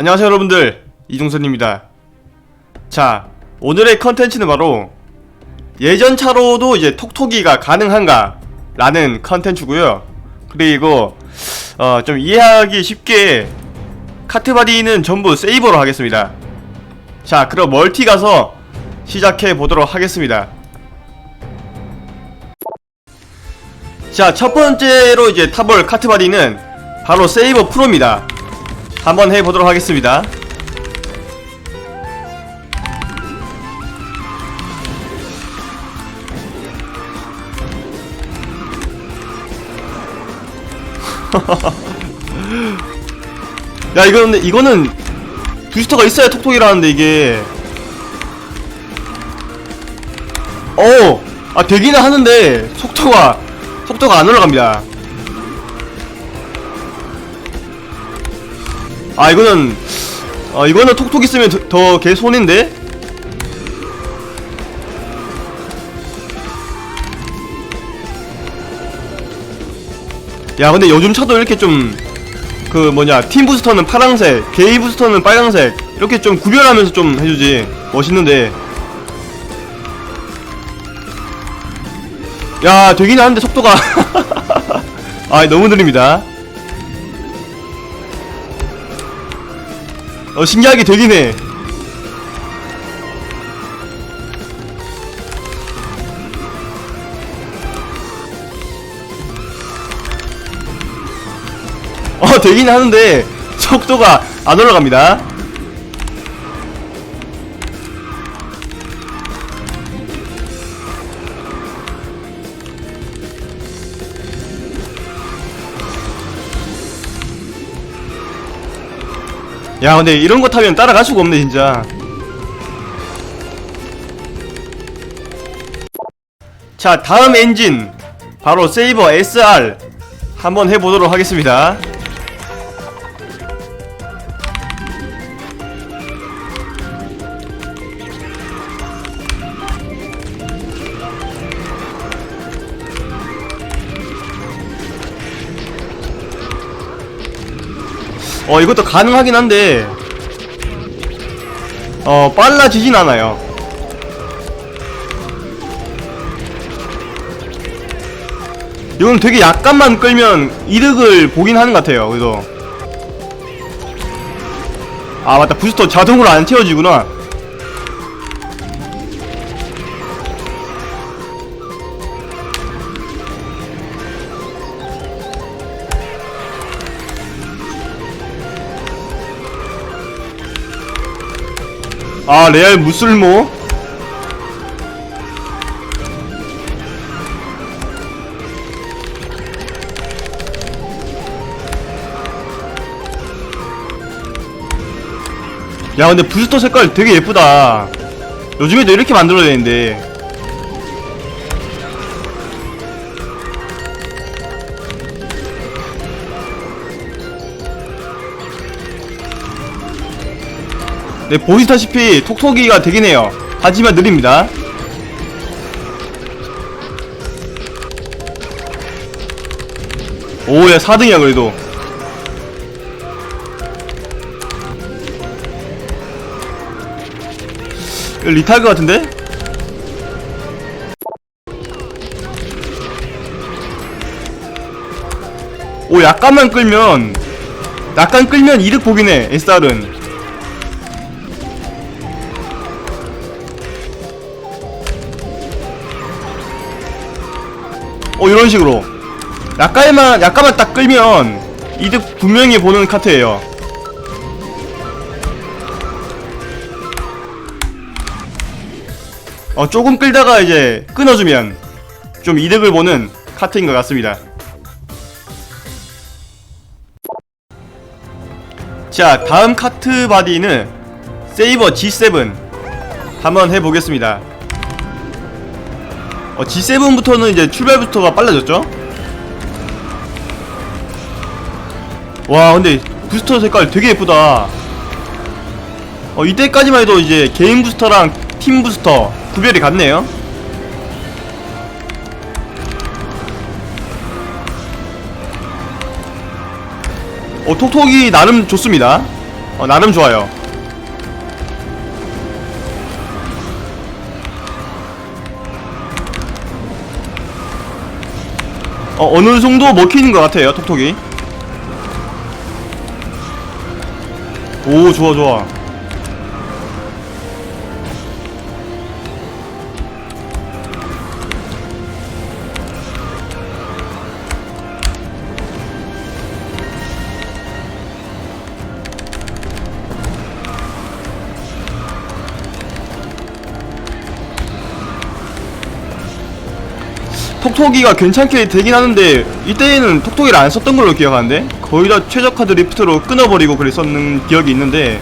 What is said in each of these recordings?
안녕하세요 여러분들. 이종선입니다. 자 오늘의 컨텐츠는 바로 예전 차로도 이제 톡톡이가 가능한가 라는 컨텐츠고요. 그리고 어, 좀 이해하기 쉽게 카트바디는 전부 세이버로 하겠습니다. 자 그럼 멀티 가서 시작해 보도록 하겠습니다. 자 첫 번째로 이제 타볼 카트바디는 바로 세이버 프로입니다 한번 해보도록 하겠습니다. 야 이거는 이거는 부스터가 있어야 톡톡이라는데 이게 어아 되기는 하는데 속도가 속도가 안 올라갑니다. 아 이거는 어 이거는 톡톡 있으면 더개 손인데? 야 근데 요즘 차도 이렇게 좀 그 뭐냐 팀 부스터는 파랑색 게이 부스터는 빨강색 이렇게 좀 구별하면서 좀 해주지. 멋있는데. 야 되긴 하는데 속도가. 아 너무 느립니다 어 신기하게 되긴 해. 어 되긴 하는데 속도가 안 올라갑니다. 야 근데 이런 거 타면 따라갈 수가 없네 진짜. 자 다음 엔진. 바로 세이버 SR 한번 해보도록 하겠습니다 어 이것도 가능하긴 한데. 어 빨라지진 않아요. 이건 되게 약간만 끌면 이득을 보긴 하는 것 같아요 그래도. 아 맞다. 부스터 자동으로 안 채워지구나 아 레알 무술모? 야 근데 부스터 색깔 되게 예쁘다. 요즘에도 이렇게 만들어야 되는데 네 보시다시피 톡톡이가 되긴 해요. 하지만 느립니다. 오야 4등이야 그래도. 리타그 같은데? 오 약간만 끌면 약간 끌면 이득 보긴 해 SR은 이런 식으로 약간만 약간만 딱 끌면 이득 분명히 보는 카트예요. 어 조금 끌다가 이제 끊어주면 좀 이득을 보는 카트인 것 같습니다. 자 다음 카트 바디는 세이버 G7 한번 해보겠습니다. 어, G7부터는 이제 출발부터가 빨라졌죠? 와 근데 부스터 색깔 되게 예쁘다 어 이때까지만 해도 이제 개인 부스터랑 팀 부스터 구별이 갔네요 어 톡톡이 나름 좋습니다 어, 나름 좋아요. 어, 어느 정도 먹히는 것 같아요, 톡톡이. 오, 좋아, 좋아. 톡톡이가 괜찮게 되긴 하는데 이때는 톡톡이를 안 썼던 걸로 기억하는데 거의 다 최저카 드리프트로 끊어버리고 그랬었는 기억이 있는데.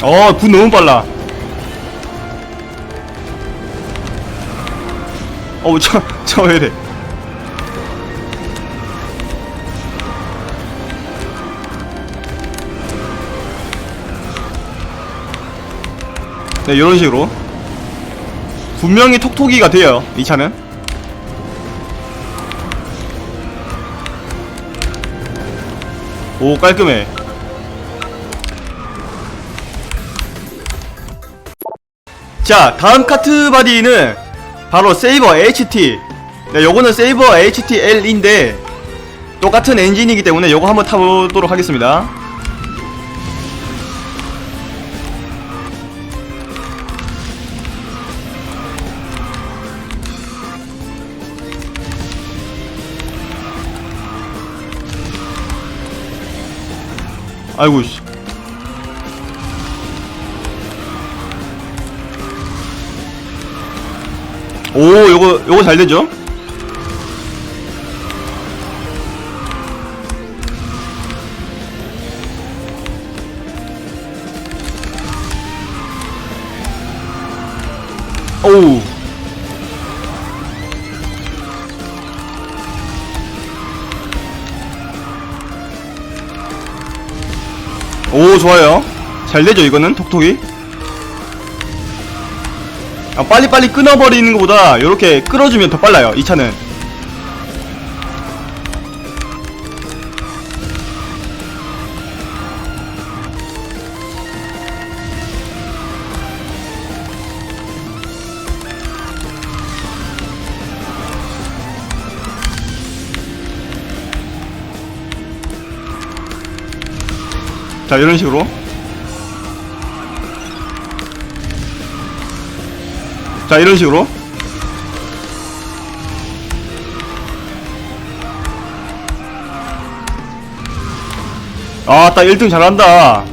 어굿 너무 빨라. 어우 저 저 왜이래? 네 이런 식으로 분명히 톡톡이가 돼요 이 차는. 오 깔끔해. 자 다음 카트 바디는 바로 세이버 HT 네, 요거는 세이버 HTL인데 똑같은 엔진이기 때문에 요거 한번 타보도록 하겠습니다 아이고 씨. 오 요거 요거 잘 되죠? 오우 오 좋아요. 잘 되죠 이거는? 톡톡이? 아, 빨리빨리 끊어버리는 것보다 이렇게 끌어주면 더 빨라요 이 차는 자 이런 식으로. 자 이런 식으로. 아딱 1등 잘한다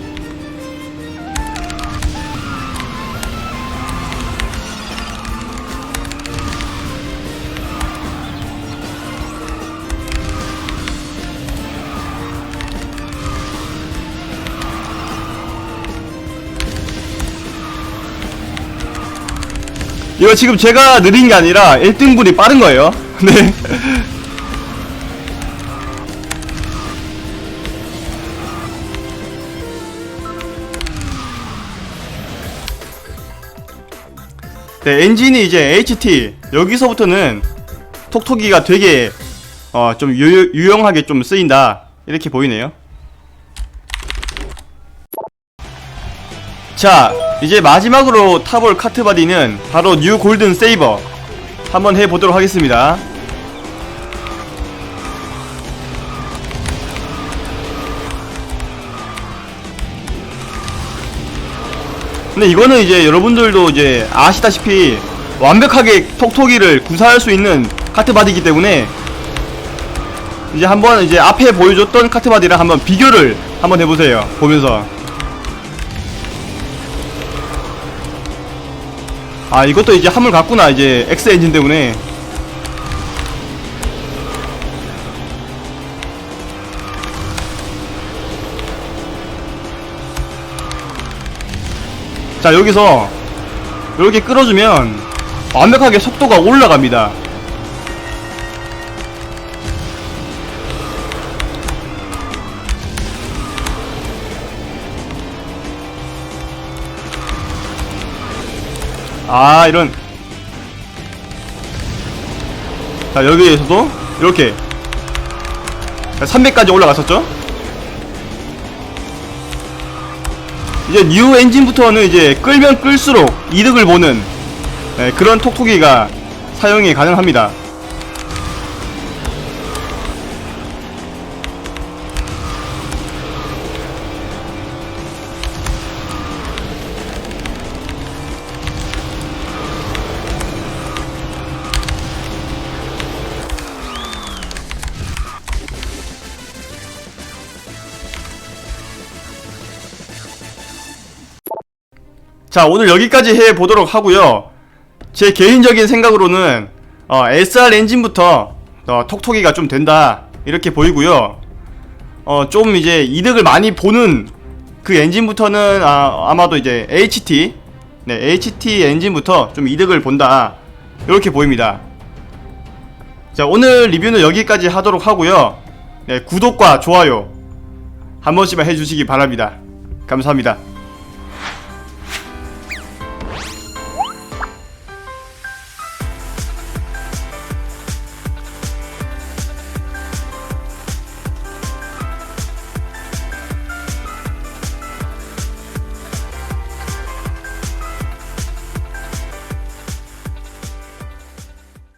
이거 지금 제가 느린 게 아니라 1등분이 빠른 거예요. 네. 네, 엔진이 이제 HT. 여기서부터는 톡톡이가 되게 어, 좀 유, 유용하게 좀 쓰인다. 이렇게 보이네요. 자, 이제 마지막으로 타볼 카트바디는 바로 뉴 골든 세이버. 한번 해보도록 하겠습니다. 근데 이거는 이제 여러분들도 이제 아시다시피 완벽하게 톡톡이를 구사할 수 있는 카트바디이기 때문에 이제 한번 이제 앞에 보여줬던 카트바디랑 한번 비교를 한번 해보세요. 보면서. 아 이것도 이제 함을 갔구나 이제 X 엔진 때문에. 자 여기서 이렇게 끌어주면 완벽하게 속도가 올라갑니다 아 이런 자 여기에서도 이렇게 300까지 올라갔었죠. 이제 뉴 엔진부터는 이제 끌면 끌수록 이득을 보는 예, 그런 톡톡이가 사용이 가능합니다. 자 오늘 여기까지 해 보도록 하고요. 제 개인적인 생각으로는 어, SR 엔진부터 어, 톡톡이가 좀 된다 이렇게 보이고요. 어, 좀 이제 이득을 많이 보는 그 엔진부터는 아, 아마도 이제 HT 네 HT 엔진부터 좀 이득을 본다 이렇게 보입니다. 자 오늘 리뷰는 여기까지 하도록 하고요. 네, 구독과 좋아요 한 번씩만 해주시기 바랍니다. 감사합니다.